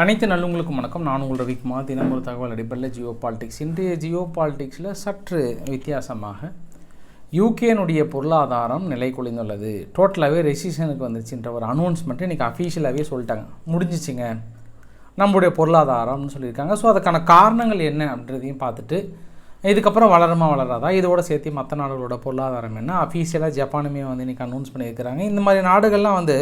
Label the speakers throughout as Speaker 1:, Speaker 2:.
Speaker 1: அனைத்து நல்லுங்களுக்கும் வணக்கம். நான் உங்கள் ரவிக்குமார். தினம் ஒரு தகவல் அடிப்படையில் ஜியோ பாலிடிக்ஸ். இன்றைய ஜியோ பாலிடிக்ஸில் சற்று வித்தியாசமாக யூகேனுடைய பொருளாதாரம் நிலை குலைந்துள்ளது. டோட்டலாகவே ரெசிஷனுக்கு வந்துச்சுன்ற ஒரு அனௌன்ஸ்மெண்ட்டு இன்றைக்கி அஃபீஷியலாகவே சொல்லிட்டாங்க. முடிஞ்சிச்சுங்க. நம்முடைய பொருளாதாரம்னு சொல்லியிருக்காங்க. ஸோ அதுக்கான காரணங்கள் என்ன அப்படின்றதையும் பார்த்துட்டு இதுக்கப்புறம் வளருமா வளராதா? இதோட சேர்த்து மற்ற நாடுகளோட பொருளாதாரம் என்ன? அஃபீஷியலாக ஜப்பானுமே வந்து இன்றைக்கி அனௌன்ஸ் பண்ணியிருக்கிறாங்க. இந்த மாதிரி நாடுகள்லாம் வந்து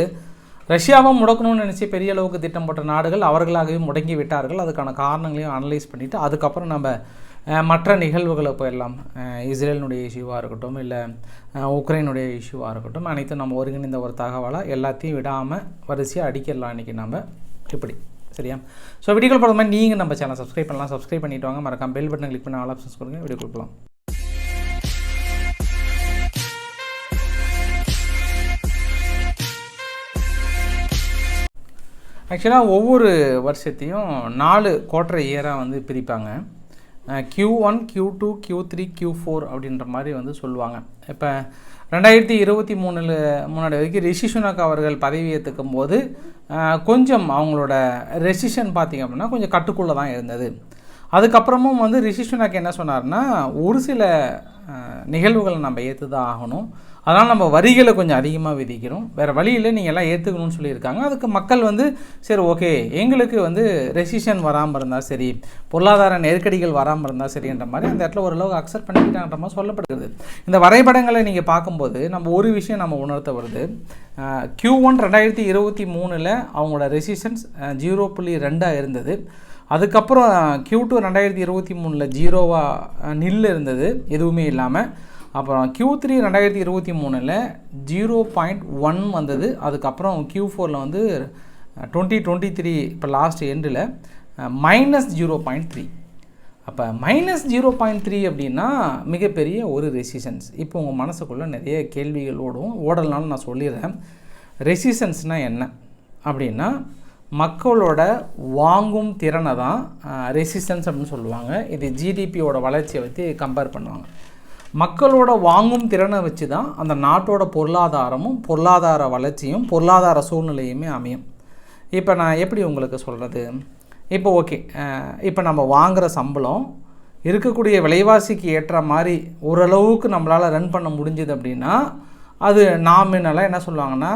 Speaker 1: ரஷ்யாவும் முடக்கணும்னு நினச்சி பெரிய அளவுக்கு திட்டம் போட்ட நாடுகள் அவர்களாகவே முடங்கி விட்டார்கள். அதுக்கான காரணங்களையும் அனலைஸ் பண்ணிவிட்டு அதுக்கப்புறம் நம்ம மற்ற நிகழ்வுகளை போயிடலாம். இஸ்ரேலினுடைய இஷ்யூவாக இருக்கட்டும் இல்லை உக்ரைனுடைய இஷ்யூவாக இருக்கட்டும் அனைத்தும் நம்ம ஒருங்கிணைந்த ஒரு தகவலாக எல்லாத்தையும் விடாமல் வரிசையாக அடிக்கிடலாம் இன்றைக்கி நம்ம இப்படி சரியா? ஸோ வீடியோக்கள் பார்த்த மாதிரி நீங்கள் நம்ம சேனல் சப்ஸ்கிரைப் பண்ணலாம். சப்ஸ்கிரைப் பண்ணிவிட்டு வாங்க. மறக்காம பெல் பட்டன் கிளிக் பண்ணி ஆல் ஆப்ஷன்ஸ் கொடுங்க. வீடியோ கொடுக்கலாம் ஆக்சுவலாக ஒவ்வொரு வருஷத்தையும் நாலு குவார்டர் இயராக வந்து பிரிப்பாங்க. Q one Q two Q three Q four அப்படின்ற மாதிரி வந்து சொல்லுவாங்க. இப்போ ரெண்டாயிரத்தி இருபத்தி மூணில் முன்னாடி வரைக்கும் ரிஷி சுனக் அவர்கள் பதவி ஏற்றுக்கும் போது கொஞ்சம் அவங்களோட ரெசிஷன் பார்த்திங்க அப்படின்னா கொஞ்சம் கட்டுக்குள்ளே தான் இருந்தது. அதுக்கப்புறமும் வந்து ரிஷி சுனக் என்ன சொன்னார்னா ஒரு சில நிகழ்வுகளை நம்ம ஏற்று தான் ஆகணும். அதனால் நம்ம வரிகளை கொஞ்சம் அதிகமாக விதிக்கிறோம். வேறு வழியில் நீங்கள் எல்லாம் ஏற்றுக்கணும்னு சொல்லியிருக்காங்க. அதுக்கு மக்கள் வந்து சரி ஓகே எங்களுக்கு வந்து ரெசிஷன் வராமல் இருந்தால் சரி பொருளாதார நெருக்கடிகள் வராமல் இருந்தால் சரின்ற மாதிரி அந்த இடத்துல ஓரளவுக்கு அக்செப்ட் பண்ணிக்கிட்டான்ற மாதிரி சொல்லப்படுகிறது. இந்த வரைபடங்களை நீங்கள் பார்க்கும்போது நம்ம ஒரு விஷயம் நம்ம உணர்த்த வருது. க்யூ ஒன் ரெண்டாயிரத்தி இருபத்தி மூணில் அவங்களோட ரெசிஷன்ஸ் ஜீரோ புள்ளி ரெண்டாக இருந்தது. அதுக்கப்புறம் க்யூ டூ ரெண்டாயிரத்தி இருபத்தி மூணில் ஜீரோவாக நில் இருந்தது. எதுவுமே இல்லாமல் அப்புறம் க்யூ த்ரீ ரெண்டாயிரத்தி இருபத்தி மூணில் ஜீரோ பாயிண்ட் ஒன் வந்தது. அதுக்கப்புறம் க்யூ ஃபோரில் வந்து டுவெண்ட்டி டுவெண்ட்டி த்ரீ இப்போ லாஸ்ட் எண்டில் மைனஸ் ஜீரோ பாயிண்ட் த்ரீ அப்போ மைனஸ் ஜீரோ பாயிண்ட் த்ரீ அப்படின்னா மிகப்பெரிய ஒரு ரெசிஷன்ஸ் இப்போ உங்கள் மனசுக்குள்ளே நிறைய கேள்விகள் ஓடும். ஓடலனாலும் நான் சொல்லிடுறேன். ரெசிஷன்ஸ்னால் என்ன? அப்படின்னா மக்களோட வாங்கும் திறனை தான் ரெசிஸ்டன்ஸ் அப்படின்னு சொல்லுவாங்க. இது ஜிடிபியோட வளர்ச்சியை வச்சு கம்பேர் பண்ணுவாங்க. மக்களோட வாங்கும் திறனை வச்சு தான் அந்த நாட்டோட பொருளாதாரமும் பொருளாதார வளர்ச்சியும் பொருளாதார சூழ்நிலையுமே அமையும். இப்போ நான் எப்படி உங்களுக்கு சொல்கிறது இப்போ ஓகே இப்போ நம்ம வாங்குகிற சம்பளம் இருக்கக்கூடிய விலைவாசிக்கு ஏற்ற மாதிரி ஓரளவுக்கு நம்மளால் ரன் பண்ண முடிஞ்சுது அப்படின்னா அது நாமினலாக என்ன சொல்லுவாங்கன்னா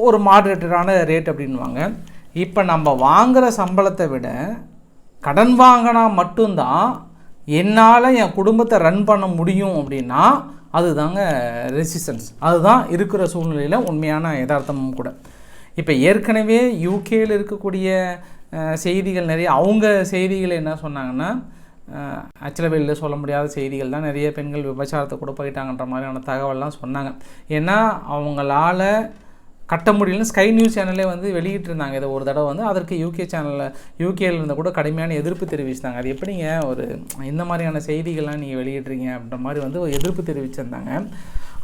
Speaker 1: ஒரு மாடரேட்டடான ரேட் அப்படின்வாங்க இப்போ நம்ம வாங்குகிற சம்பளத்தை விட கடன் வாங்கினா மட்டும்தான் என்னால் என் குடும்பத்தை ரன் பண்ண முடியும் அப்படின்னா அதுதாங்க ரெசிஸ்டன்ஸ் அதுதான் இருக்கிற சூழ்நிலையில் உண்மையான யதார்த்தமும் கூட. இப்போ ஏற்கனவே யூகேயில் இருக்கக்கூடிய செய்திகள் நிறைய அவங்க செய்திகள் என்ன சொன்னாங்கன்னா ஆக்சுவலாக வெளியில் சொல்ல முடியாத செய்திகள் தான் நிறைய பெண்கள் விபச்சாரத்தை கூட போயிட்டாங்கன்ற மாதிரியான தகவல்லாம் சொன்னாங்க. ஏன்னா அவங்களால கட்ட முடியலன்னு ஸ்கை நியூஸ் சேனலே வந்து வெளியிட்டிருந்தாங்க. இதை ஒரு தடவை வந்து அதற்கு யூகே சேனலில் யூகேல இருந்து கூட கடுமையான எதிர்ப்பு தெரிவிச்சிட்டாங்க அது எப்படிங்க ஒரு இந்த மாதிரியான செய்திகள்லாம் நீங்கள் வெளியிடுறீங்க அப்படின்ற மாதிரி வந்து ஒரு எதிர்ப்பு தெரிவிச்சிருந்தாங்க.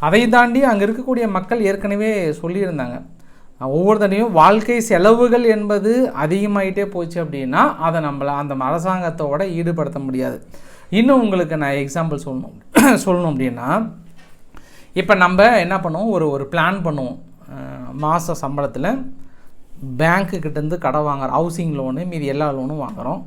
Speaker 1: அதை தாண்டி அங்கே இருக்கக்கூடிய மக்கள் ஏற்கனவே சொல்லியிருந்தாங்க. ஒவ்வொரு தடையும் வாழ்க்கை செலவுகள் என்பது அதிகமாயிட்டே போச்சு அப்படின்னா அதை நம்மளை அந்த அரசாங்கத்தோட ஈடுபடுத்த முடியாது. இன்னும் உங்களுக்கு நான் எக்ஸாம்பிள் சொல்லணும். சொல்லணும் அப்படின்னா இப்போ நம்ம என்ன பண்ணுவோம்? ஒரு ஒரு பிளான் பண்ணுவோம். மாத சம்பளத்தில் பேங்க்கு கிட்டேருந்து கடை வாங்குறோம் ஹவுசிங் லோனு மீதி எல்லா லோனும் வாங்குகிறோம்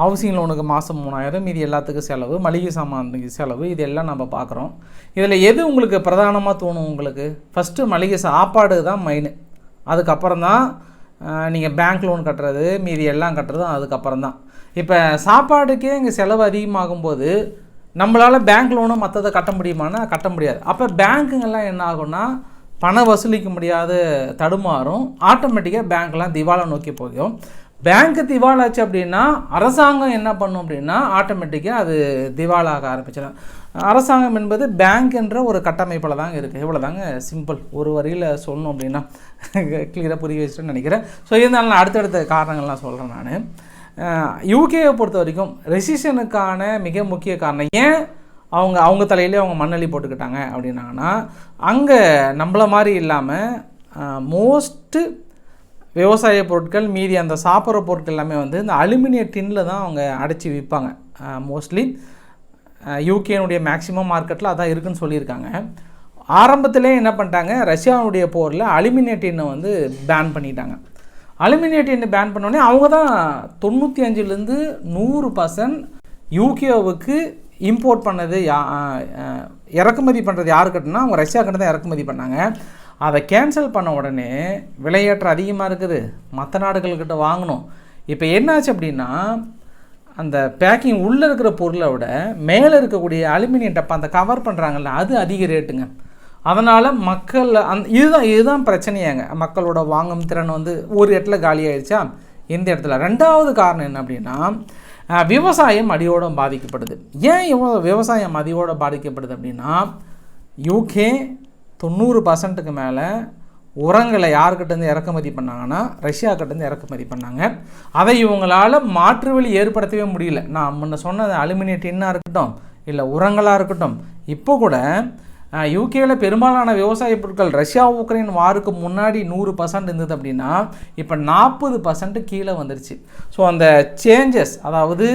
Speaker 1: ஹவுசிங் லோனுக்கு மாதம் மூணாயிரம் மீதி எல்லாத்துக்கும் செலவு மளிகை சாமானுக்கு செலவு இது எல்லாம் நம்ம பார்க்குறோம். இதில் எது உங்களுக்கு பிரதானமாக தோணும் உங்களுக்கு? ஃபஸ்ட்டு மளிகை சாப்பாடு தான் மெயின் அதுக்கப்புறம் தான் நீங்கள் பேங்க் லோன் கட்டுறது மீதி எல்லாம் கட்டுறது அதுக்கப்புறம் தான். இப்போ சாப்பாடுக்கே இங்கே செலவு அதிகமாகும்போது நம்மளால் பேங்க் லோனும் மற்றதை கட்ட முடியுமானா கட்ட முடியாது. அப்போ பேங்க்குங்கெல்லாம் என்ன ஆகும்னா பணம் வசூலிக்க முடியாத தடுமாறும் ஆட்டோமேட்டிக்காக பேங்க்லாம் திவாலை நோக்கி போகும். பேங்க் திவாலாச்சு அப்படின்னா அரசாங்கம் என்ன பண்ணும் அப்படின்னா ஆட்டோமேட்டிக்காக அது திவாலாக ஆரம்பிச்சிடும். அரசாங்கம் என்பது பேங்க் என்ற ஒரு கட்டமைப்பில் தாங்க இருக்குது இவ்வளோ தாங்க சிம்பிள் ஒரு வரியில் சொல்லணும் அப்படின்னா கிளியராக புரிய வச்சுட்டு நினைக்கிறேன். ஸோ இருந்தாலும் நான் அடுத்தடுத்த காரணங்கள்லாம் சொல்கிறேன் நான். யூகேயை பொறுத்த வரைக்கும் ரெசிஷனுக்கான மிக முக்கிய காரணம். ஏன் அவங்க அவங்க தலையிலே அவங்க மண்ணள்ளி போட்டுக்கிட்டாங்க அப்படின்னாங்கன்னா அங்கே நம்மள மாதிரி இல்லாமல் மோஸ்ட்டு விவசாய பொருட்கள் மீதி அந்த சாப்பிட்ற பொருட்கள் எல்லாமே வந்து இந்த அலுமினிய டின்னில் தான் அவங்க அடைச்சி விற்பாங்க. மோஸ்ட்லி யூகேனுடைய மேக்ஸிமம் மார்க்கெட்டில் அதான் இருக்குன்னு சொல்லியிருக்காங்க. ஆரம்பத்திலே என்ன பண்ணிட்டாங்க ரஷ்யாவுடைய போரில் அலுமினிய டின்னை வந்து பேன் பண்ணிட்டாங்க. அலுமினியேட்டின் பேன் பண்ணோடனே அவங்க தான் தொண்ணூற்றி அஞ்சுலேருந்து நூறு பர்சன்ட் யூகேவுக்கு இம்போர்ட் பண்ணது யா இறக்குமதி பண்ணுறது யார் யாருக்கிட்டனா அவங்க ரஷ்யா கிட்ட தான் இறக்குமதி பண்ணாங்க. அதை கேன்சல் பண்ண உடனே விலையேற்றம் அதிகமாக இருக்குது. மற்ற நாடுகள்கிட்ட வாங்கணும். இப்போ என்னாச்சு அப்படின்னா அந்த பேக்கிங் உள்ளே இருக்கிற பொருளை விட மேலே இருக்கக்கூடிய அலுமினியம் டப்பா அந்த கவர் பண்ணுறாங்கல்ல அது அதிக ரேட்டுங்க அதனால் மக்கள் அந் இதுதான் இதுதான் பிரச்சனையாங்க. மக்களோட வாங்கும் திறன் வந்து ஒரு இடத்துல காலி ஆயிடுச்சா? இந்த இடத்துல. ரெண்டாவது காரணம் என்ன அப்படின்னா விவசாயம் அடியோட பாதிக்கப்படுது. ஏன் இவ்வளோ விவசாயம் அடியோட பாதிக்கப்படுது அப்படின்னா யூகே தொண்ணூறு பர்சன்ட்டுக்கு மேலே உரங்களை யார்கிட்டேருந்து இறக்குமதி பண்ணாங்கன்னா ரஷ்யாக்கிட்டேருந்து இறக்குமதி பண்ணாங்க. அதை இவங்களால் மாற்று வழி ஏற்படுத்தவே முடியல. நான் முன்ன சொன்ன அலுமினிய டின்னாக இருக்கட்டும் இல்லை உரங்களாக இருக்கட்டும் இப்போ கூட யூகேயில் பெரும்பாலான விவசாய பொருட்கள் ரஷ்யா உக்ரைன் வாருக்கு முன்னாடி நூறு பர்சன்ட் இருந்தது அப்படின்னா இப்போ நாற்பது பர்சன்ட் கீழே வந்துருச்சு. ஸோ அந்த சேஞ்சஸ் அதாவது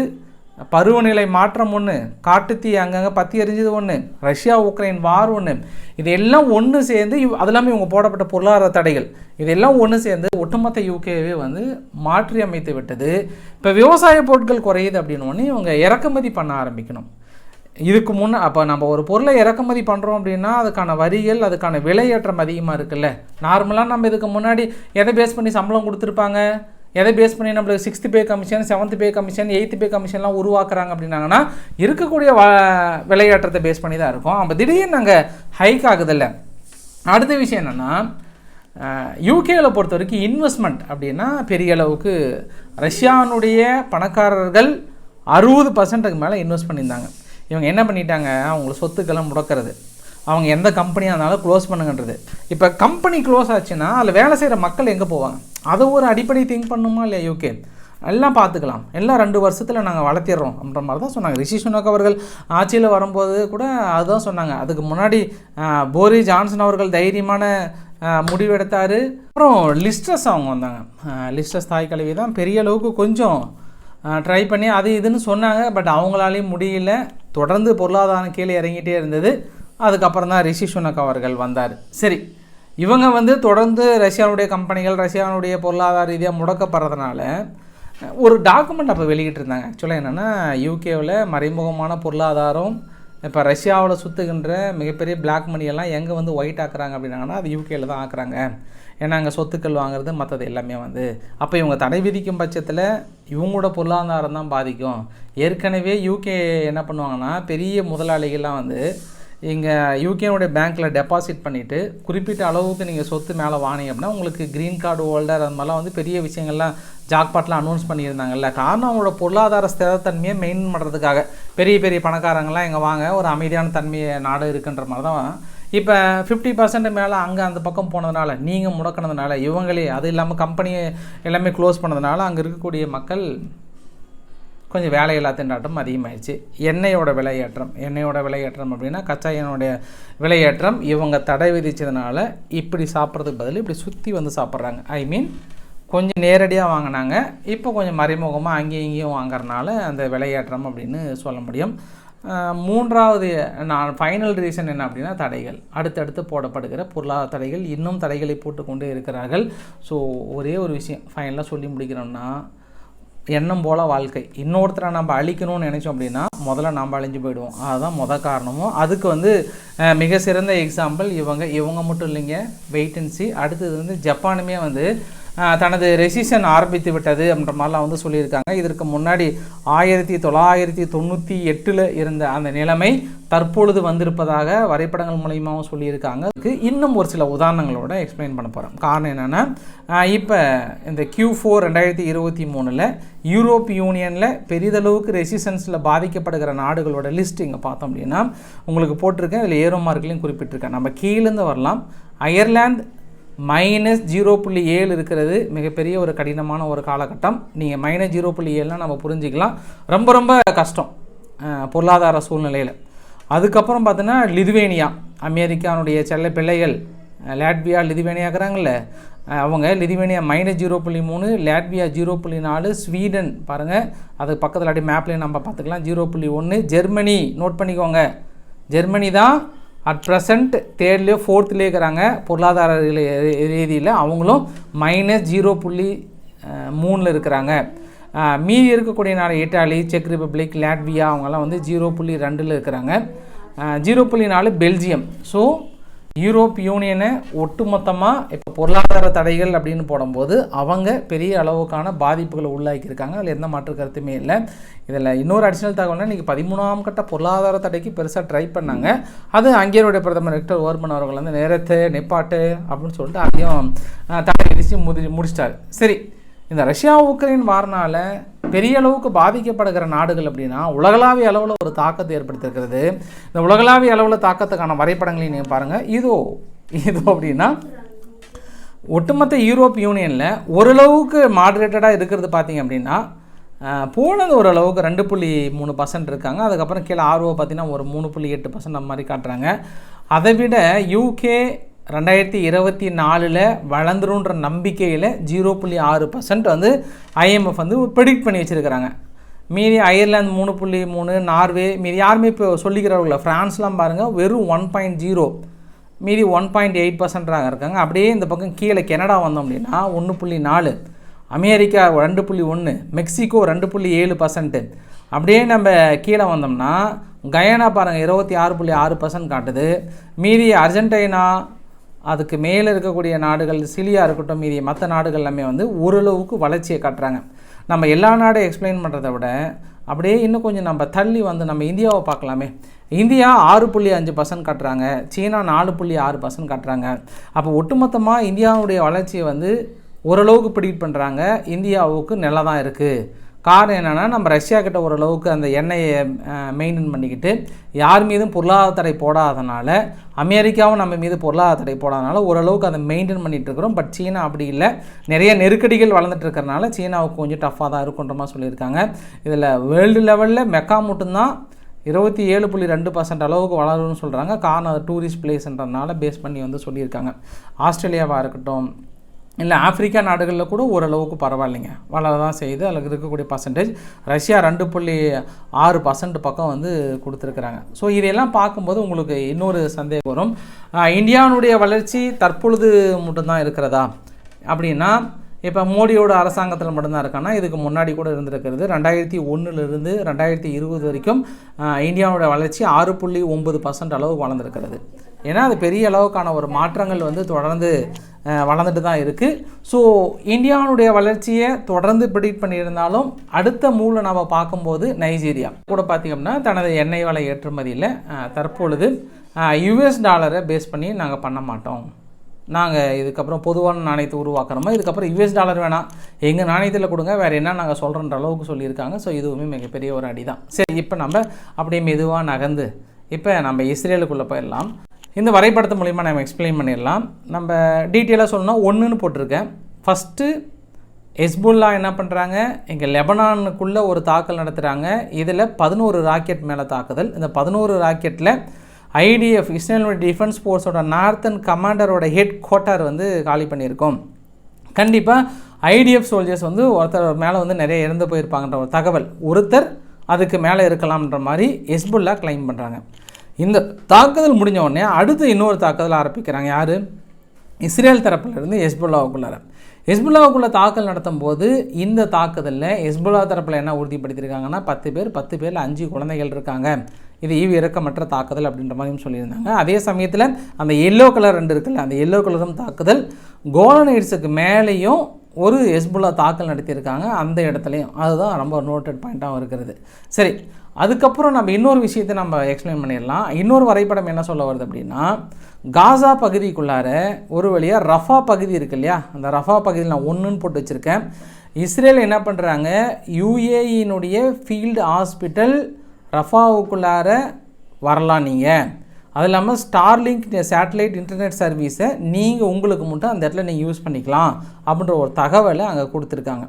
Speaker 1: பருவநிலை மாற்றம் ஒன்று காட்டுத்தீ அங்கங்கே பற்றி எரிஞ்சது ஒன்று ரஷ்யா உக்ரைன் வார் ஒன்று இதெல்லாம் ஒன்று சேர்ந்து அதெல்லாமே அது எல்லாமே இவங்க போடப்பட்ட பொருளாதார தடைகள் இதெல்லாம் ஒன்று சேர்ந்து ஒட்டுமொத்த யூகேவே வந்து மாற்றி அமைத்து விட்டது. இப்போ விவசாய பொருட்கள் குறையுது அப்படின்னு ஒன்று இவங்க இறக்குமதி பண்ண ஆரம்பிக்கணும். இதுக்கு முன்னே அப்போ நம்ம ஒரு பொருளை இறக்குமதி பண்ணுறோம் அப்படின்னா அதுக்கான வரிகள் அதுக்கான விலையேற்றம் அதிகமாக இருக்குல்ல? நார்மலாக நம்ம இதுக்கு முன்னாடி எதை பேஸ் பண்ணி சம்பளம் கொடுத்துருப்பாங்க? எதை பேஸ் பண்ணி நம்மளுக்கு sixth pay commission seventh pay commission eighth pay கமிஷன்லாம் உருவாக்குறாங்க அப்படின்னாங்கன்னா இருக்கக்கூடிய வ விலையேற்றத்தை பேஸ் பண்ணி தான் இருக்கும். அப்போ திடீர்னு நாங்கள் ஹைக் ஆகுதில்ல? அடுத்த விஷயம் என்னென்னா யூகேவில் பொறுத்த வரைக்கும் இன்வெஸ்ட்மெண்ட் அப்படின்னா பெரிய அளவுக்கு ரஷ்யானுடைய பணக்காரர்கள் அறுபது பர்சன்ட்டுக்கு மேலே இன்வெஸ்ட் பண்ணியிருந்தாங்க. இவங்க என்ன பண்ணிட்டாங்க? அவங்கள சொத்துக்கெல்லாம் முடக்கிறது. அவங்க எந்த கம்பெனியாக இருந்தாலும் க்ளோஸ் பண்ணுங்கன்றது. இப்போ கம்பெனி க்ளோஸ் ஆச்சுன்னா அதில் வேலை செய்கிற மக்கள் எங்கே போவாங்க? அதை ஒரு அடிப்படை திங்க் பண்ணுமா இல்லையா யூகே எல்லாம் பார்த்துக்கலாம். எல்லாம் ரெண்டு வருஷத்தில் நாங்கள் வளர்த்திடுறோம் அப்படின்ற மாதிரி தான் சொன்னாங்க. ரிஷி சுனக் அவர்கள் ஆட்சியில் வரும்போது கூட அதுதான் சொன்னாங்க. அதுக்கு முன்னாடி போரி ஜான்சன் அவர்கள் தைரியமான முடிவெடுத்தார் அப்புறம் லிஸ்டஸ் அவங்க வந்தாங்க. லிஸ்டர்ஸ் தாய் கல்வி தான் பெரிய அளவுக்கு கொஞ்சம் ட்ரை பண்ணி அது இதுன்னு சொன்னாங்க. பட் அவங்களாலேயும் முடியல. தொடர்ந்து பொருளாதாரம் கீழே இறங்கிட்டே இருந்தது. அதுக்கப்புறம் தான் ரிஷி சுனக் அவர்கள் வந்தார். சரி இவங்க வந்து தொடர்ந்து ரஷ்யாவுடைய கம்பெனிகள் ரஷ்யாவுடைய பொருளாதார ரீதியாக முடக்கப்படுறதுனால ஒரு டாக்குமெண்ட் அப்போ வெளியிட்டிருந்தாங்க. ஆக்சுவலாக என்னென்னா யூகேவில் மறைமுகமான பொருளாதாரம் இப்போ ரஷ்யாவில் சுற்றுகின்ற மிகப்பெரிய பிளாக் மணியெல்லாம் எங்கே வந்து ஒயிட் ஆக்குறாங்க அப்படின்னாங்கன்னா அது யூகேயில் தான் ஆக்குறாங்க. ஏன்னா அங்கே சொத்துக்கள் வாங்குறது மற்றது எல்லாமே வந்து அப்போ இவங்க தடை விதிக்கும் பட்சத்தில் இவங்களோட பொருளாதாரம் தான் பாதிக்கும். ஏற்கனவே யூகே என்ன பண்ணுவாங்கன்னா பெரிய முதலாளிகள்லாம் வந்து இங்கே யூகேனுடைய பேங்க்கில் டெபாசிட் பண்ணிவிட்டு குறிப்பிட்ட அளவுக்கு நீங்கள் சொத்து மேலே வாங்கினீங்க அப்படின்னா உங்களுக்கு க்ரீன் கார்டு ஹோல்டர் அந்த மாதிரிலாம் வந்து பெரிய விஷயங்கள்லாம் ஜாக்பாட்லாம் அனௌன்ஸ் பண்ணியிருந்தாங்கல்ல. காரணம் அவங்களோட பொருளாதார ஸ்திரத்தன்மையை மெயின் பண்ணுறதுக்காக பெரிய பெரிய பணக்காரங்களாம் இங்கே வாங்க ஒரு அமைதியான தன்மையை நாடு இருக்குன்ற மாதிரி தான் இப்போ ஃபிஃப்டி பர்சன்ட் மேலே அங்கே அந்த பக்கம் போனதுனால நீங்கள் முடக்கினதுனால இவங்களே அது இல்லாமல் கம்பெனி எல்லாமே க்ளோஸ் பண்ணதுனால அங்கே இருக்கக்கூடிய மக்கள் கொஞ்சம் வேலையில்லா திண்டாட்டம் அதிகமாகிடுச்சு எண்ணெயோட விலையேற்றம் எண்ணெயோட விலையேற்றம் அப்படின்னா கச்சா எண்ணெயோடைய விலையேற்றம் இவங்க தடை விதித்ததுனால இப்படி சாப்பிட்றதுக்கு பதில் இப்படி சுற்றி வந்து சாப்பிட்றாங்க. ஐ மீன் கொஞ்சம் நேரடியாக வாங்கினாங்க. இப்போ கொஞ்சம் மறைமுகமாக அங்கேயும் இங்கேயும் வாங்குறதுனால அந்த விலையேற்றம் அப்படின்னு சொல்ல முடியும். மூன்றாவது நான் ஃபைனல் ரீசன் என்ன அப்படின்னா தடைகள். அடுத்தடுத்து போடப்படுகிற பொருளாதார தடைகள். இன்னும் தடைகளை போட்டுக்கொண்டே இருக்கிறார்கள். ஸோ ஒரே ஒரு விஷயம் ஃபைனலாக சொல்லி முடிக்கிறோம்னா எண்ணம் போல் வாழ்க்கை. இன்னொருத்தரை நம்ம அழிக்கணும்னு நினச்சோம் அப்படின்னா முதல்ல நாம் அழிஞ்சு போயிடுவோம். அதுதான் முத காரணமும். அதுக்கு வந்து மிக சிறந்த எக்ஸாம்பிள் இவங்க. இவங்க மட்டும் இல்லைங்க. வெயிட் அண்ட் சி அடுத்தது வந்து ஜப்பானுமே வந்து தனது ரெசிஷன் ஆரம்பித்து விட்டது அப்படின்ற மாதிரிலாம் வந்து சொல்லியிருக்காங்க. இதற்கு முன்னாடி ஆயிரத்தி தொள்ளாயிரத்தி தொண்ணூற்றி எட்டில் இருந்த அந்த நிலைமை தற்பொழுது வந்திருப்பதாக வரைபடங்கள் மூலயமாவும் சொல்லியிருக்காங்க. இன்னும் ஒரு சில உதாரணங்களோட எக்ஸ்பிளைன் பண்ண போகிறோம் காரணம் என்னென்னா இப்போ இந்த கியூ ஃபோர் ரெண்டாயிரத்தி இருபத்தி மூணில் யூரோப் யூனியனில் பெரிதளவுக்கு ரெசிஸ்டன்ஸில் பாதிக்கப்படுகிற நாடுகளோட லிஸ்ட் இங்கே பார்த்தோம் அப்படின்னா உங்களுக்கு போட்டிருக்கேன் இதில் ஏரோ மார்க்லையும் குறிப்பிட்டிருக்கேன். நம்ம கீழேருந்து வரலாம். அயர்லாந்து மைனஸ் ஜீரோ புள்ளி ஏழு இருக்கிறது மிகப்பெரிய ஒரு கடினமான ஒரு காலகட்டம். நீங்கள் மைனஸ் ஜீரோ புள்ளி ஏழுலாம் நம்ம புரிஞ்சிக்கலாம். ரொம்ப ரொம்ப கஷ்டம் பொருளாதார சூழ்நிலையில். அதுக்கப்புறம் பார்த்தீங்கன்னா லிதுவேனியா அமெரிக்கானுடைய செல்ல பிள்ளைகள் அஹ், லாட்வியா இருக்கிறாங்கல்ல அவங்க லிதுவேனியா மைனஸ் ஜீரோ புள்ளி மூணு லாட்வியா ஜீரோ புள்ளி நாலு ஸ்வீடன் பாருங்கள் அது பக்கத்தில் அப்படியே மேப்லேயும் நம்ம பார்த்துக்கலாம் ஜீரோ புள்ளி ஒன்று ஜெர்மனி நோட் பண்ணிக்கோங்க. ஜெர்மனி தான் அட் ப்ரெசண்ட் தேர்ட்லேயோ ஃபோர்த்துலேயே இருக்கிறாங்க பொருளாதார ரீதியில் அவங்களும் மைனஸ் ஜீரோ புள்ளி மூணில் இருக்கிறாங்க. மீதி இருக்கக்கூடிய நாடு இட்டாலி செக் ரிப்பப்ளிக் லாட்வியா அவங்கெல்லாம் வந்து ஜீரோ புள்ளி ரெண்டில் இருக்கிறாங்க. ஜீரோ புள்ளி நாலு பெல்ஜியம். ஸோ யூரோப் யூனியனை ஒட்டுமொத்தமாக இப்போ பொருளாதார தடைகள் அப்படின்னு போடும்போது அவங்க பெரிய அளவுக்கான பாதிப்புகளை உள்ளாக்கியிருக்காங்க. அதில் எந்த மாற்று கருத்துமே இல்லை. இதில் இன்னொரு அடிஷனல் தகவல்னா இன்றைக்கி பதிமூணாம் கட்ட பொருளாதார தடைக்கு பெருசாக ட்ரை பண்ணாங்க. அது அங்கேருடைய பிரதமர் விக்டர் ஓர்மன் அவர்கள் வந்து நேரத்து நிப்பாட்டு அப்படின்னு சொல்லிட்டு அதையும் தடை விதித்து முடி முடிச்சிட்டாரு. சரி இந்த ரஷ்யா உக்ரைன் வாரனால் பெரிய அளவுக்கு பாதிக்கப்படுகிற நாடுகள் அப்படின்னா உலகளாவிய அளவில் ஒரு தாக்கத்தை ஏற்படுத்தியிருக்கிறது. இந்த உலகளாவிய அளவில் தாக்கத்துக்கான வரைபடங்களையும் நீங்கள் பாருங்கள் இதோ இதோ அப்படின்னா ஒட்டுமொத்த யூரோப் யூனியனில் ஓரளவுக்கு மாடரேட்டடாக இருக்கிறது பார்த்தீங்க அப்படின்னா போலந்து ஓரளவுக்கு ரெண்டு புள்ளி மூணு பர்சன்ட் இருக்காங்க. அதுக்கப்புறம் கீழே ஆர்வோ பார்த்தீங்கன்னா ஒரு மூணு புள்ளி எட்டு பர்சன்ட் அந்த மாதிரி காட்டுறாங்க. அதை விட யூகே ரெண்டாயிரத்தி இருபத்தி நாலில் வளர்ந்துருன்ற நம்பிக்கையில் ஜீரோ புள்ளி ஆறு பர்சன்ட் வந்து ஐஎம்எஃப் வந்து ப்ரெடிக்ட் பண்ணி வச்சுருக்கிறாங்க. மீதி அயர்லாந்து மூணு புள்ளி மூணு நார்வே மீதி யாருமே இப்போ சொல்லிக்கிறவங்கள ஃப்ரான்ஸ்லாம் பாருங்கள் வெறும் ஒன் பாயிண்ட் ஜீரோ மீதி ஒன் பாயிண்ட் எயிட் பர்சன்டாக இருக்காங்க. அப்படியே இந்த பக்கம் கீழே கனடா வந்தோம் அப்படின்னா ஒன்று புள்ளி நாலு அமெரிக்கா ரெண்டு புள்ளி ஒன்று மெக்சிகோ ரெண்டு புள்ளி ஏழு பர்சன்ட்டு அப்படியே நம்ம கீழே வந்தோம்னா கயானா பாருங்கள் இருபத்தி ஆறு புள்ளி ஆறு பர்சன்ட் காட்டுது. மீதி அர்ஜென்டினா அதுக்கு மேலே இருக்கக்கூடிய நாடுகள் சிலியா இருக்கட்டும் மீதி மற்ற நாடுகள் எல்லாமே வந்து ஓரளவுக்கு வளர்ச்சியை காட்டுறாங்க. நம்ம எல்லா நாடும் எக்ஸ்பிளைன் பண்ணுறத விட அப்படியே இன்னும் கொஞ்சம் நம்ம தள்ளி வந்து நம்ம இந்தியாவை பார்க்கலாமே. இந்தியா ஆறு புள்ளி அஞ்சு பர்சன்ட் கட்டுறாங்க. சீனா நாலு புள்ளி ஆறு பர்சன்ட் கட்டுறாங்க. அப்போ ஒட்டுமொத்தமாக இந்தியாவுடைய வளர்ச்சியை வந்து ஓரளவுக்கு ப்ரிடிக்ட் பண்ணுறாங்க இந்தியாவுக்கு நல்லா தான் இருக்குது காரணம் என்னென்னா நம்ம ரஷ்யா கிட்ட ஓரளவுக்கு அந்த எண்ணெயை மெயின்டைன் பண்ணிக்கிட்டு யார் மீதும் பொருளாதார தடை போடாதனால அமெரிக்காவும் நம்ம மீது பொருளாதார தடை போடாதனால ஓரளவுக்கு அதை மெயின்டைன் பண்ணிட்டு இருக்கிறோம். பட் சீனா அப்படி இல்லை. நிறைய நெருக்கடிகள் வளர்ந்துட்டு இருக்கிறனால சீனாவுக்கு கொஞ்சம் டஃப்பாக தான் இருக்குன்ற மாதிரி சொல்லியிருக்காங்க. இதில் வேர்ல்டு லெவலில் மெக்கா மட்டும்தான் இருபத்தி ஏழு புள்ளி ரெண்டு பர்சன்ட் அளவுக்கு வளரும்னு சொல்கிறாங்க காரணம் அது டூரிஸ்ட் பிளேஸ்ன்றதுனால பேஸ் பண்ணி வந்து சொல்லியிருக்காங்க. ஆஸ்திரேலியாவாக இருக்கட்டும் இல்லை ஆப்பிரிக்கா நாடுகளில் கூட ஓரளவுக்கு பரவாயில்லைங்க. வளர தான் செய்யுது. அதில் இருக்கக்கூடிய பர்சன்டேஜ் ரஷ்யா ரெண்டு புள்ளி ஆறு பர்சன்ட் பக்கம் வந்து கொடுத்துருக்குறாங்க. ஸோ இதையெல்லாம் பார்க்கும்போது உங்களுக்கு இன்னொரு சந்தேகம் வரும். இந்தியாவினுடைய வளர்ச்சி தற்பொழுது மட்டும்தான் இருக்கிறதா? அப்படின்னா இப்போ மோடியோட அரசாங்கத்தில் மட்டும்தான் இருக்கான்னா இதுக்கு முன்னாடி கூட இருந்திருக்கிறது. ரெண்டாயிரத்தி ஒன்றுலேருந்து ரெண்டாயிரத்தி இருபது வரைக்கும் ஆஹ் இந்தியாவோட வளர்ச்சி ஆறு புள்ளி ஒம்பது பர்சன்ட் அளவு வளர்ந்துருக்கிறது. ஏன்னா அது பெரிய அளவுக்கான ஒரு மாற்றங்கள் வந்து தொடர்ந்து வளர்ந்துட்டு தான் இருக்குது ஸோ இந்தியாவுடைய வளர்ச்சியை தொடர்ந்து ப்ரிடிக்ட் பண்ணியிருந்தாலும் அடுத்த மூல நம்ம பார்க்கும்போது நைஜீரியா. கூட பார்த்திங்கன்னா தனது எண்ணெய் வலை ஏற்றுமதியில் தற்பொழுது யுஎஸ் டாலரை பேஸ் பண்ணி நாங்கள் பண்ண மாட்டோம். நாங்கள் இதுக்கப்புறம் பொதுவான நாணயத்தை உருவாக்குறோமா? இதுக்கப்புறம் யூஎஸ் டாலர் வேணாம் எங்கள் நாணயத்தில் கொடுங்க வேறு என்ன நாங்கள் சொல்கிறன்ற அளவுக்கு சொல்லியிருக்காங்க. ஸோ இதுவுமே மிகப்பெரிய ஒரு அடி தான் சரி இப்போ நம்ம அப்படியே மெதுவாக நகர்ந்து இப்போ நம்ம இஸ்ரேலுக்குள்ளே போயிடலாம். இந்த வரைபடத்து மூலிமா நம்ம எக்ஸ்பிளைன் பண்ணிடலாம். நம்ம டீட்டெயிலாக சொல்லணும் ஒன்றுன்னு போட்டிருக்கேன். ஃபஸ்ட்டு ஹெஸ்புல்லா என்ன பண்ணுறாங்க இங்கே லெபனானுக்குள்ளே ஒரு தாக்கல் நடத்துகிறாங்க இதில் பதினோரு ராக்கெட் மேலே தாக்குதல். இந்த பதினோரு ராக்கெட்டில் ஐடிஎஃப் இஸ்ரேலோட டிஃபென்ஸ் ஃபோர்ஸோட நார்த்தன் கமாண்டரோட ஹெட் குவார்ட்டர் வந்து காலி பண்ணியிருக்கோம். கண்டிப்பாக ஐடிஎஃப் சோல்ஜர்ஸ் வந்து ஒருத்தர் மேலே வந்து நிறைய இறந்து போயிருப்பாங்கன்ற ஒரு தகவல். ஒருத்தர் அதுக்கு மேலே இருக்கலாம்ன்ற மாதிரி ஹெஸ்புல்லா கிளைம் பண்ணுறாங்க இந்த தாக்குதல் முடிஞ்ச உடனே அடுத்து இன்னொரு தாக்குதல் ஆரம்பிக்கிறாங்க யார்? இஸ்ரேல் தரப்பிலிருந்து ஹெஸ்புல்லாவுக்குள்ளார. ஹெஸ்புல்லாவுக்குள்ளே தாக்கல் நடத்தும் போது இந்த தாக்குதலில் ஹெஸ்புல்லா தரப்பில் என்ன உறுதிப்படுத்தியிருக்காங்கன்னா பத்து பேர் பத்து பேரில் அஞ்சு குழந்தைகள் இருக்காங்க. இது ஈவு இறக்கமற்ற தாக்குதல் அப்படின்ற மாதிரியும் சொல்லியிருந்தாங்க. அதே சமயத்தில் அந்த எல்லோ கலர் ரெண்டு இருக்குல்ல அந்த எல்லோ கலரும் தாக்குதல் கோலனைட்ஸுக்கு மேலேயும் ஒரு ஹெஸ்புல்லா தாக்கல் நடத்தியிருக்காங்க. அந்த இடத்துலையும். அதுதான் ரொம்ப நோட்டட் பாயிண்ட்டாகவும் இருக்கிறது. சரி அதுக்கப்புறம் நம்ம இன்னொரு விஷயத்தை நம்ம எக்ஸ்பிளைன் பண்ணிடலாம். இன்னொரு வரைபடம் என்ன சொல்ல வருது அப்படின்னா காசா பகுதிக்குள்ளார ஒரு வழியாக ரஃபா பகுதி இருக்கு இல்லையா? அந்த ரஃபா பகுதியில் நான் ஒன்றுன்னு போட்டு வச்சுருக்கேன். இஸ்ரேல் என்ன பண்ணுறாங்க யூஏஇனுடைய ஃபீல்டு ஹாஸ்பிட்டல் ரஃபாவுக்குள்ளார வரலாம் நீங்கள் அது இல்லாமல் ஸ்டார்லிங்க் சேட்டலைட் இன்டர்நெட் சர்வீஸை நீங்கள் உங்களுக்கு மட்டும் அந்த இடத்துல நீங்கள் யூஸ் பண்ணிக்கலாம். அப்படின்ற ஒரு தகவலை அங்கே கொடுத்துருக்காங்க.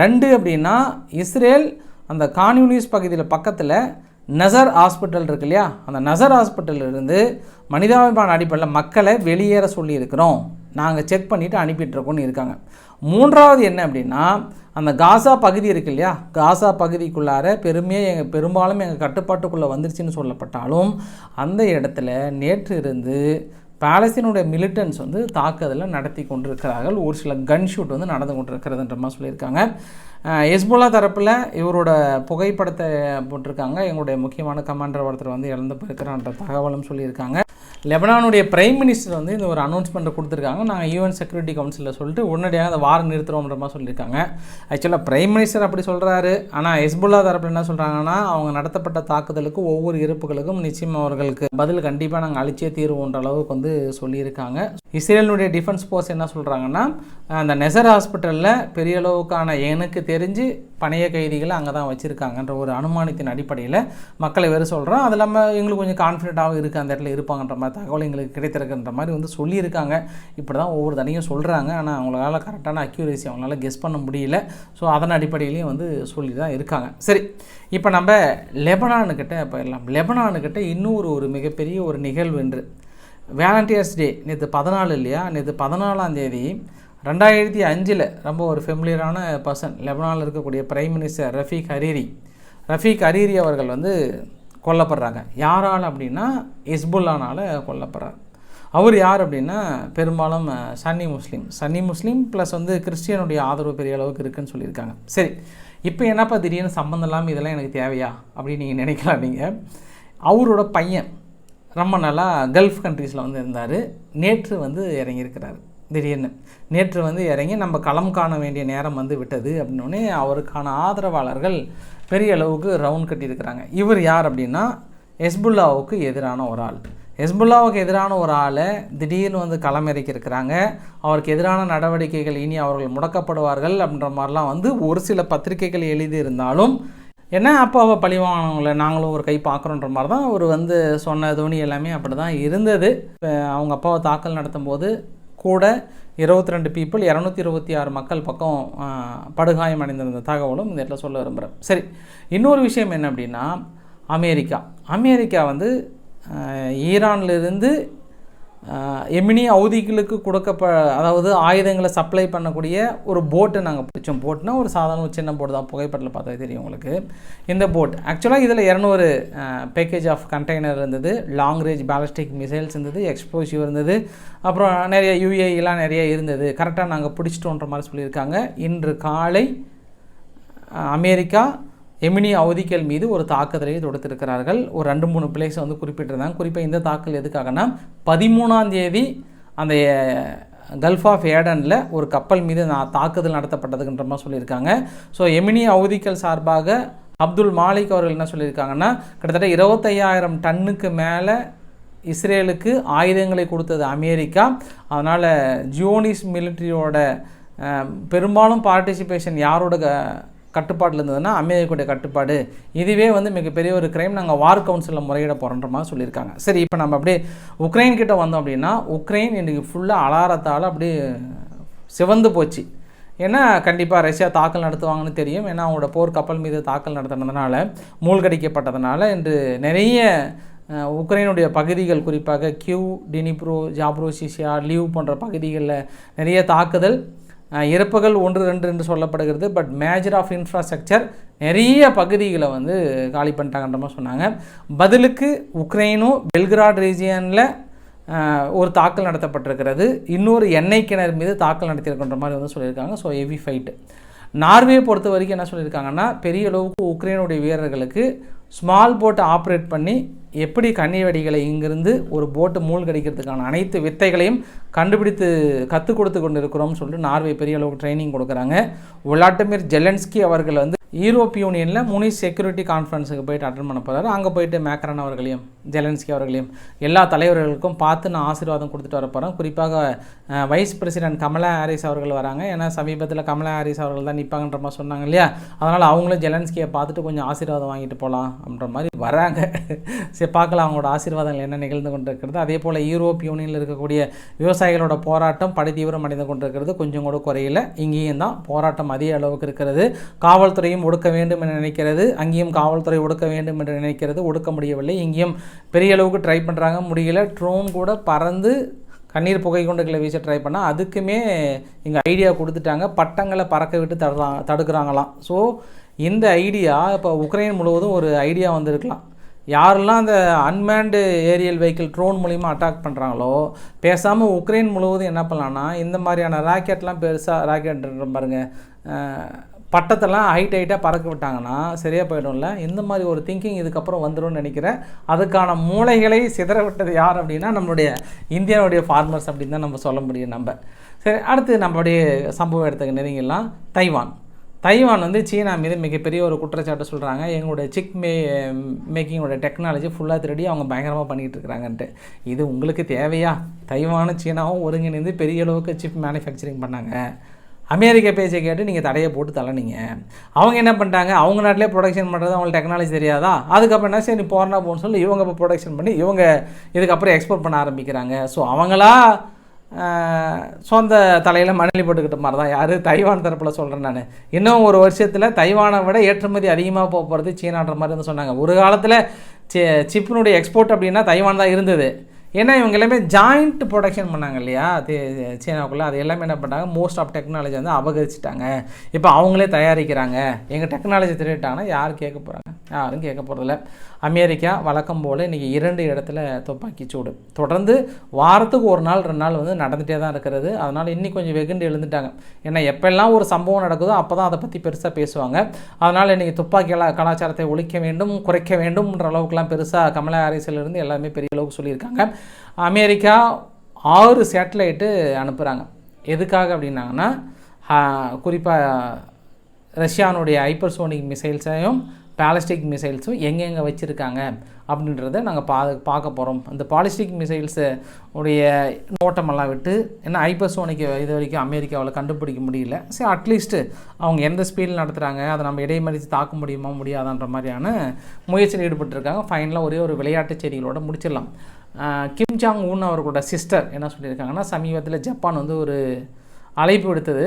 Speaker 1: ரெண்டு அப்படின்னா இஸ்ரேல் அந்த கான்யூனிஸ் பகுதியில் பக்கத்தில் நசர் ஹாஸ்பிட்டல் இருக்கு இல்லையா? அந்த நசர் ஹாஸ்பிட்டலிருந்து மனிதாபிமான அடிப்படையில் மக்களை வெளியேற சொல்லியிருக்கிறோம். நாங்கள் செக் பண்ணிவிட்டு அனுப்பிட்டுருக்கோன்னு இருக்காங்க. மூன்றாவது என்ன அப்படின்னா அந்த காசா பகுதி இருக்கு இல்லையா? காசா பகுதிக்குள்ளார பெருமையாக எங்கள் பெரும்பாலும் எங்கள் கட்டுப்பாட்டுக்குள்ளே வந்துருச்சுன்னு சொல்லப்பட்டாலும் அந்த இடத்துல நேற்று இருந்து பாலஸ்தீனுடைய மிலிட்டன்ஸ் வந்து தாக்குதலை நடத்தி கொண்டிருக்கிறார்கள். ஒரு சில கன் ஷூட் வந்து நடந்து கொண்டிருக்கிறதுன்ற மாதிரி சொல்லியிருக்காங்க. எஸ்போலா தரப்பில் இவரோட புகைப்படத்தை போட்டிருக்காங்க. எங்களுடைய முக்கியமான கமாண்டர் ஒருத்தர் வந்து இழந்து போயிருக்கிறான்ற தகவலும் சொல்லியிருக்காங்க. லெபனானுடைய பிரைம் மினிஸ்டர் வந்து இந்த ஒரு அனௌன்ஸ்மெண்ட்டை கொடுத்துருக்காங்க. நாங்கள் யூஎன் செக்யூரிட்டி கவுன்சிலில் சொல்லிட்டு உடனடியாக அந்த வாரம் நிறுத்துறோம்ன்ற மாதிரி சொல்லியிருக்காங்க. ஆக்சுவலாக பிரைம் மினிஸ்டர் அப்படி சொல்கிறாரு ஆனால் எஸ்புல்லா தரப்பில் என்ன சொல்கிறாங்கன்னா அவங்க நடத்தப்பட்ட தாக்குதலுக்கு ஒவ்வொரு இறப்புகளுக்கும் நிச்சயம் அவர்களுக்கு பதில் கண்டிப்பாக நாங்கள் அழிச்சே தீர்வோன்ற அளவுக்கு வந்து சொல்லியிருக்காங்க. இஸ்ரேலினுடைய டிஃபென்ஸ் போர்ஸ் என்ன சொல்கிறாங்கன்னா அந்த நெசர் ஹாஸ்பிட்டலில் பெரிய அளவுக்கான எனக்கு தெரிஞ்சு பணைய கைதிகளை அங்கே தான் வச்சுருக்காங்கன்ற ஒரு அனுமானத்தின் அடிப்படையில் மக்களை வேறு சொல்கிறோம் அது இல்லாமல் எங்களுக்கு கொஞ்சம் கான்ஃபிடென்ட்டாகவும் இருக்குது அந்த இடத்துல இருப்பாங்கன்ற மாதிரி தகவல் எங்களுக்கு கிடைத்திருக்குன்ற மாதிரி வந்து சொல்லியிருக்காங்க. இப்படி தான் ஒவ்வொரு தனியும் சொல்கிறாங்க ஆனால் அவங்களால கரெக்டான அக்யூரேசி அவங்களால கெஸ் பண்ண முடியல. ஸோ அதன் அடிப்படையிலையும் வந்து சொல்லி தான் இருக்காங்க. சரி இப்போ நம்ம லெபனானுக்கிட்ட போயிடலாம் லெபனானுக்கிட்ட இன்னொரு ஒரு மிகப்பெரிய ஒரு நிகழ்வு என்று வேலண்டியர்ஸ் டே நேற்று பதினாலு இல்லையா? நேற்று பதினாலாம் தேதி ரெண்டாயிரத்தி அஞ்சில் ரொம்ப ஒரு ஃபெமிலியரான பர்சன் லெபனானில் இருக்கக்கூடிய prime minister Rafik Hariri. Rafik Hariri அவர்கள் வந்து கொல்லப்படுறாங்க. யாரால் அப்படின்னா இஸ்புல்லானால் கொல்லப்படுறார் அவர் யார் அப்படின்னா பெரும்பாலும் Sunni Muslim. Sunni Muslim plus வந்து கிறிஸ்டியனுடைய ஆதரவு பெரிய அளவுக்கு இருக்குன்னு சொல்லியிருக்காங்க. சரி இப்போ என்னப்பா திடீர்னு சம்மந்தம் இல்லாமல் இதெல்லாம் எனக்கு தேவையா? அப்படின்னு நீங்கள் நினைக்கலாம் நீங்கள் அவரோட பையன் ரொம்ப நல்லா கல்ஃப் கண்ட்ரீஸில் வந்து இருந்தார். நேற்று வந்து இறங்கியிருக்கிறாரு திடீர்னு. நேற்று வந்து இறங்கி நம்ம களம் காண வேண்டிய நேரம் வந்து விட்டது அப்படின்னோடனே அவருக்கான ஆதரவாளர்கள் பெரிய அளவுக்கு ரவுண்ட் கட்டியிருக்கிறாங்க. இவர் யார் அப்படின்னா எஸ்புல்லாவுக்கு எதிரான ஒரு ஆள். ஹெஸ்புல்லாவுக்கு எதிரான ஒரு ஆளை திடீர்னு வந்து களமிறக்கியிருக்கிறாங்க அவருக்கு எதிரான நடவடிக்கைகள் இனி அவர்கள் முடக்கப்படுவார்கள் அப்படின்ற மாதிரிலாம் வந்து ஒரு சில பத்திரிகைகள் எழுதி இருந்தாலும் என்ன அப்போ அவள் பழிவானவங்கள நாங்களும் ஒரு கை பார்க்குறோன்ற மாதிரி தான் அவர் வந்து சொன்ன தோனி எல்லாமே அப்படி தான் இருந்தது. இப்போ அவங்க அப்பாவை தாக்கல் நடத்தும் போது கூட இருபத்தி ரெண்டு பீப்புள் இரநூத்தி இருபத்தி ஆறு மக்கள் பக்கம் படுகாயம் அடைந்திருந்த தகவலும் இந்த இடத்துல சொல்ல விரும்புகிறேன் சரி இன்னொரு விஷயம் என்ன அப்படின்னா அமெரிக்கா. அமெரிக்கா வந்து ஈரான்லேருந்து எமினி அவுதிகளுக்கு கொடுக்கப்ப அதாவது ஆயுதங்களை சப்ளை பண்ணக்கூடிய ஒரு போட்டை நாங்கள் பிடிச்சோம். போட்னா ஒரு சாதாரண ஒரு சின்ன போட் தான். புகைப்படத்தில் பார்த்தா தெரியும் உங்களுக்கு. இந்த போட் ஆக்சுவலாக இதில் இரநூறு பேக்கேஜ் ஆஃப் கண்டெய்னர் இருந்தது. லாங் ரேஞ்ச் பேலஸ்டிக் மிசைல்ஸ் இருந்தது எக்ஸ்ப்ளோசிவ் இருந்தது. அப்புறம் நிறைய யூஏஇலாம் நிறைய இருந்தது. கரெக்டாக நாங்கள் பிடிச்சிட்டோன்ற மாதிரி சொல்லியிருக்காங்க. இன்று காலை அமெரிக்கா எமினி அவதிக்கள் மீது ஒரு தாக்குதலை தொடுத்திருக்கிறார்கள். ஒரு ரெண்டு மூணு பிளேஸை வந்து குறிப்பிட்டிருந்தாங்க. குறிப்பாக இந்த தாக்கல் எதுக்காகனா பதிமூணாம் தேதி அந்த கல்ஃப் ஆஃப் ஏடனில் ஒரு கப்பல் மீது நான் தாக்குதல் நடத்தப்பட்டதுன்ற மாதிரி சொல்லியிருக்காங்க. ஸோ எமினி அவதிக்கள் சார்பாக அப்துல் மாலிக் அவர்கள் என்ன சொல்லியிருக்காங்கன்னா கிட்டத்தட்ட இருபத்தையாயிரம் டன்னுக்கு மேலே இஸ்ரேலுக்கு ஆயுதங்களை கொடுத்தது அமெரிக்கா. அதனால் ஜியோனிஸ் மிலிட்ரியோட பெரும்பாலும் பார்ட்டிசிபேஷன் யாரோட கட்டுப்பாட்டில் இருந்ததுன்னா அமெரிக்காவுடைய கட்டுப்பாடு. இதுவே வந்து மிகப்பெரிய ஒரு கிரைம் நாங்கள் வார் கவுன்சிலில் முறையிட போகிறோன்ற மாதிரி சொல்லியிருக்காங்க. சரி இப்போ நம்ம அப்படியே உக்ரைன் கிட்டே வந்தோம் அப்படின்னா உக்ரைன் இன்றைக்கி ஃபுல்லாக அலாரத்தால் அப்படியே சிவந்து போச்சு. ஏன்னா கண்டிப்பாக ரஷ்யா தாக்கல் நடத்துவாங்கன்னு தெரியும். ஏன்னா அவங்களோட போர் கப்பல் மீது தாக்கல் நடத்துனதுனால மூழ்கடிக்கப்பட்டதுனால இன்று நிறைய உக்ரைனுடைய பகுதிகள் குறிப்பாக கியூ டினிப்ரோ ஜாப்ரோசிஷியா லீவ் போன்ற பகுதிகளில் நிறைய தாக்குதல் இறப்புகள் ஒன்று ரெண்டு என்று சொல்லப்படுகிறது. பட் மேஜர் ஆஃப் இன்ஃப்ராஸ்ட்ரக்சர் நிறைய பகுதிகளை வந்து காலி பண்ணிட்டாங்கன்ற மாதிரி சொன்னாங்க. பதிலுக்கு உக்ரைனும் பெல்கிராட் ரீஜியனில் ஒரு தாக்கல் நடத்தப்பட்டிருக்கிறது. இன்னொரு எண்ணெய் கிணறு மீது தாக்கல் நடத்தியிருக்கின்ற மாதிரி வந்து சொல்லியிருக்காங்க. ஸோ ஹெவி ஃபைட்டு நார்வே பொறுத்த வரைக்கும் என்ன சொல்லியிருக்காங்கன்னா பெரிய அளவுக்கு உக்ரைனுடைய வீரர்களுக்கு ஸ்மால் போட்டை ஆப்ரேட் பண்ணி எப்படி கண்ணீர் வெடிகளை இங்கிருந்து ஒரு போட்டு மூழ்கடிக்கிறதுக்கான அனைத்து வித்தைகளையும் கண்டுபிடித்து கற்றுக் கொடுத்து கொண்டு இருக்கிறோம்னு சொல்லிட்டு நார்வே பெரிய அளவுக்கு ட்ரைனிங் கொடுக்குறாங்க. விளாட்டுமீர் ஜெலன்ஸ்கி அவர்கள் வந்து யூரோப் யூனியனில் முனி செக்யூரிட்டி கான்ஃபரன்ஸுக்கு போயிட்டு அட்டன் பண்ண போகிறாரு அங்கே போயிட்டு மேக்ரன் அவர்களையும் ஜெலன்ஸ்கி அவர்களையும் எல்லா தலைவர்களுக்கும் பார்த்து நான் ஆசீர்வாதம் கொடுத்துட்டு வர போகிறேன் குறிப்பாக வைஸ் பிரசிடென்ட் கமலா ஹாரிஸ் அவர்கள் வராங்க. ஏன்னா சமீபத்தில் கமலா ஹாரிஸ் அவர்கள் தான் நிற்பாங்கன்ற மாதிரி சொன்னாங்க இல்லையா? அதனால் அவங்களும் ஜெலன்ஸ்கியை பார்த்துட்டு கொஞ்சம் ஆசீர்வாதம் வாங்கிட்டு போகலாம் அப்படின்ற மாதிரி வராங்க. சரி பார்க்கலாம் அவங்களோட ஆசீர்வாதங்கள் என்ன நிகழ்ந்து கொண்டிருக்கிறது. அதே போல் யூரோப் யூனியனில் இருக்கக்கூடிய விவசாயிகளோட போராட்டம் படி தீவிரம் அடைந்து கொண்டிருக்கிறது. கொஞ்சம் கூட குறையில. இங்கேயும் தான் போராட்டம் அதிக அளவுக்கு இருக்கிறது. காவல்துறையும் ஒடுக்க வேண்டும் என்று நினைக்கிறது. அங்கேயும் காவல்துறை ஒடுக்க வேண்டும் என்று நினைக்கிறது. ஒடுக்க முடியவில்லை. இங்கேயும் பெரிய அளவுக்கு ட்ரை பண்ணுறாங்க முடியல. ட்ரோன் கூட பறந்து கண்ணீர் புகை குண்டுகளை வீச ட்ரை பண்ணால் அதுக்குமே இங்கே ஐடியா கொடுத்துட்டாங்க. பட்டங்களை பறக்க விட்டு தடுறாங்க தடுக்கிறாங்களாம். ஸோ இந்த ஐடியா இப்போ உக்ரைன் முழுவதும் ஒரு ஐடியா வந்திருக்கலாம். யாரெல்லாம் அந்த அன்மேண்டு ஏரியல் வெஹிக்கிள் ட்ரோன் மூலிமா அட்டாக் பண்ணுறாங்களோ பேசாமல் உக்ரைன் முழுவதும் என்ன பண்ணலான்னா இந்த மாதிரியான ராக்கெட்லாம் பெருசாக ராக்கெட் பாருங்க பட்டத்தெல்லாம் ஹைட் ஹைட்டாக பறக்க விட்டாங்கன்னா சரியாக போயிடும்ல. இந்த மாதிரி ஒரு திங்கிங் இதுக்கப்புறம் வந்துடும் நினைக்கிறேன். அதுக்கான மூளைகளை சிதற விட்டது யார் அப்படின்னா நம்மளுடைய இந்தியாவுடைய ஃபார்மர்ஸ் அப்படின்னு தான் நம்ம சொல்ல முடியும் நம்ம. சரி அடுத்து நம்மளுடைய சம்பவம் எடுத்துக்க நெருங்கிடலாம். தைவான். தைவான் வந்து சீனா மீது மிகப்பெரிய ஒரு குற்றச்சாட்டு சொல்கிறாங்க எங்களுடைய சிக் மே மேக்கிங்கோட டெக்னாலஜி ஃபுல்லாக திருடி அவங்க பயங்கரமாக பண்ணிகிட்டு இருக்கிறாங்கன்ட்டு. இது உங்களுக்கு தேவையா? தைவானும் சீனாவும் ஒருங்கிணைந்து பெரிய அளவுக்கு சிப் மேனுஃபேக்சரிங் பண்ணாங்க. அமெரிக்க பேச்சை கேட்டு நீங்கள் தடையை போட்டு தள்ளனீங்க. அவங்க என்ன பண்ணிட்டாங்க? அவங்க நாட்டிலே ப்ரொடக்ஷன் பண்ணுறது அவங்களுக்கு டெக்னாலஜி தெரியாதா? அதுக்கப்புறம் என்ன சரி நீ போறனா போன்னு சொல்லி இவங்க இப்போ ப்ரொடக்ஷன் பண்ணி இவங்க இதுக்கப்புறம் எக்ஸ்போர்ட் பண்ண ஆரம்பிக்கிறாங்க. ஸோ அவங்களா சொந்த தலையில் மணலி போட்டுக்கிட்ட மாதிரி தான். யார்? தைவான் தரப்பில் சொல்கிறேன் நான். இன்னும் ஒரு வருஷத்தில் தைவானை விட ஏற்றுமதி அதிகமாக போக போகிறது சீனான்ற மாதிரி வந்து சொன்னாங்க. ஒரு காலத்தில் சி சிப்பினுடைய எக்ஸ்போர்ட் அப்படின்னா தைவான் தான் இருந்தது. ஏன்னா இவங்க எல்லாமே ஜாயிண்ட் ப்ரொடக்ஷன் பண்ணாங்க இல்லையா? அது சீனாவுக்குள்ளே. அது எல்லாமே என்ன பண்ணாங்க மோஸ்ட் ஆஃப் டெக்னாலஜி வந்து அபகரிச்சிட்டாங்க. இப்போ அவங்களே தயாரிக்கிறாங்க. எங்கள் டெக்னாலஜி திருட்டாங்கன்னா யார் கேட்க போகிறாங்க யாரும் கேட்க போகிறதில்ல அமெரிக்கா வழக்கம் போல் இன்றைக்கி இரண்டு இடத்துல துப்பாக்கி சூடு. தொடர்ந்து வாரத்துக்கு ஒரு நாள் ரெண்டு நாள் வந்து நடந்துகிட்டே தான் இருக்கிறது. அதனால் இன்னி கொஞ்சம் வெகுண்டு எழுந்துட்டாங்க. ஏன்னா எப்பெல்லாம் ஒரு சம்பவம் நடக்குதோ அப்போ தான் அதை பற்றி பெருசாக பேசுவாங்க. அதனால் இன்றைக்கி துப்பாக்கி கலாச்சாரத்தை ஒழிக்க வேண்டும் குறைக்க வேண்டும்ன்ற அளவுக்குலாம் பெருசாக கமலா ஹாரிஸிலிருந்து எல்லாமே பெரிய அளவுக்கு சொல்லியிருக்காங்க. அமெரிக்கா ஆறு சேட்டலைட்டு அனுப்புகிறாங்க எதுக்காக அப்படின்னாங்கன்னா குறிப்பாக ரஷ்யானுடைய ஹைப்பர்சோனிக் மிசைல்ஸையும் பாலிஸ்டிக் மிசைல்ஸும் எங்கெங்கே வச்சுருக்காங்க அப்படின்றத நாங்கள் பா பார்க்க போகிறோம் அந்த பாலிஸ்டிக் மிசைல்ஸு உடைய நோட்டமெல்லாம் விட்டு ஏன்னா ஹைப்பர்சோனிக் இது வரைக்கும் அமெரிக்காவில் கண்டுபிடிக்க முடியல. சரி அட்லீஸ்ட்டு அவங்க எந்த ஸ்பீடில் நடத்துகிறாங்க அதை நம்ம இடைமறித்து தாக்க முடியுமா முடியாதான்ற மாதிரியான முயற்சியில் ஈடுபட்டிருக்காங்க. ஃபைனலாக ஒரே ஒரு விளையாட்டு செய்திகளோடு முடிச்சிடலாம். கிம் ஜாங் ஊன் அவர்களோட சிஸ்டர் என்ன சொல்லியிருக்காங்கன்னா சமீபத்தில் ஜப்பான் வந்து ஒரு அழைப்பு விடுத்தது.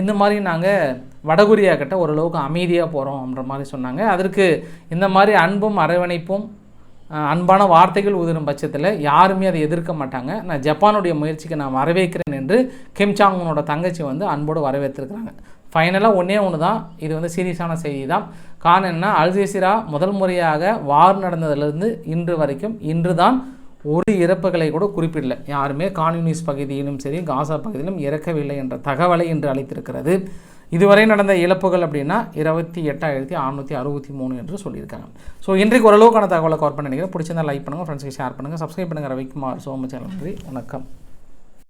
Speaker 1: இந்த மாதிரி நாங்கள் வடகொரியா கிட்ட ஓரளவுக்கு அமைதியாக போகிறோம் அப்படின்ற மாதிரி சொன்னாங்க. அதற்கு இந்த மாதிரி அன்பும் அரவணைப்பும் அன்பான வார்த்தைகள் உதிரும் பட்சத்தில் யாருமே அதை எதிர்க்க மாட்டாங்க. நான் ஜப்பானுடைய முயற்சிக்கு நான் வரவேற்கிறேன் என்று கிம் சாங் உனோட தங்கச்சி வந்து அன்போடு வரவேற்றிருக்கிறாங்க. ஃபைனலாக ஒன்றே ஒன்று தான் இது வந்து சீரியஸான செய்தி தான் காரணம் என்ன? முதல் முறையாக வார் நடந்ததுலேருந்து இன்று வரைக்கும் இன்று தான் ஒரு இறப்புகளை கூட குறிப்பிடல. யாருமே கான்யூனிஸ் பகுதியிலும் சரி காசா பகுதியிலும் இறக்கவில்லை என்ற தகவலை இன்று அளித்திருக்கிறது. இதுவரை நடந்த இழப்புகள் அப்படின்னா இருபத்தி எட்டாயிரத்தி அறுநூற்றி அறுபத்தி மூணு என்று சொல்லியிருக்காங்க. ஸோ இன்றைக்கு ஓரளவுக்கான தகவலை கவர் பண்ண நினைக்கிறேன். பிடிச்சிருந்தா லைக் பண்ணுங்கள் ஃப்ரெண்ட்ஸ்க்கு ஷேர் பண்ணுங்கள் சப்ஸ்கிரைப் பண்ணுங்கள் ரவிக்குமார் சோம சேனல் நன்றி வணக்கம்.